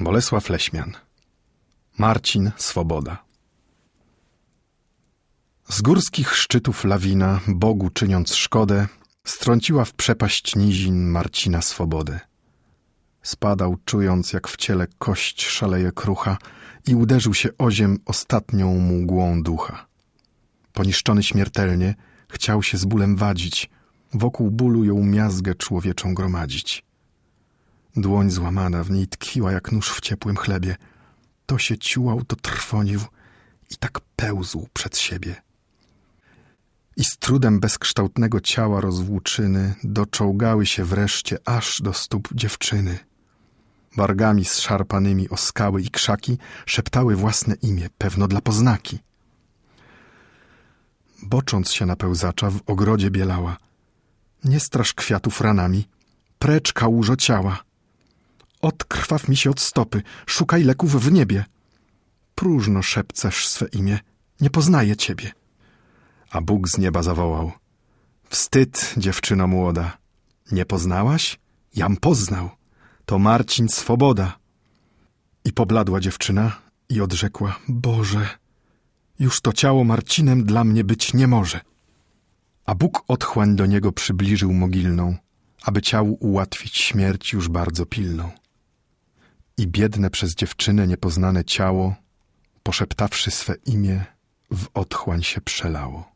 Bolesław Leśmian Marcin Swoboda Z górskich szczytów lawina, Bogu czyniąc szkodę, strąciła w przepaść nizin Marcina Swobodę. Spadał, czując jak w ciele kość szaleje krucha i uderzył się o ziem ostatnią mgłą ducha. Poniszczony śmiertelnie, chciał się z bólem wadzić, wokół bólu ją miazgę człowieczą gromadzić. Dłoń złamana w niej tkwiła jak nóż w ciepłym chlebie. To się ciułał, to trwonił i tak pełzł przed siebie. I z trudem bezkształtnego ciała rozwłóczyny doczołgały się wreszcie aż do stóp dziewczyny. Wargami zszarpanymi o skały i krzaki szeptały własne imię, pewno dla poznaki. Bocząc się na pełzacza w ogrodzie bielała. Nie straż kwiatów ranami, precz kałużo ciała. Odkrwaw mi się od stopy, szukaj leków w niebie. Próżno szepcesz swe imię, nie poznaję ciebie. A Bóg z nieba zawołał. Wstyd, dziewczyno młoda. Nie poznałaś? Jam poznał. To Marcin Swoboda. I pobladła dziewczyna i odrzekła. Boże, już to ciało Marcinem dla mnie być nie może. A Bóg otchłań do niego przybliżył mogilną, aby ciału ułatwić śmierć już bardzo pilną. I biedne przez dziewczynę niepoznane ciało, poszeptawszy swe imię, w otchłań się przelało.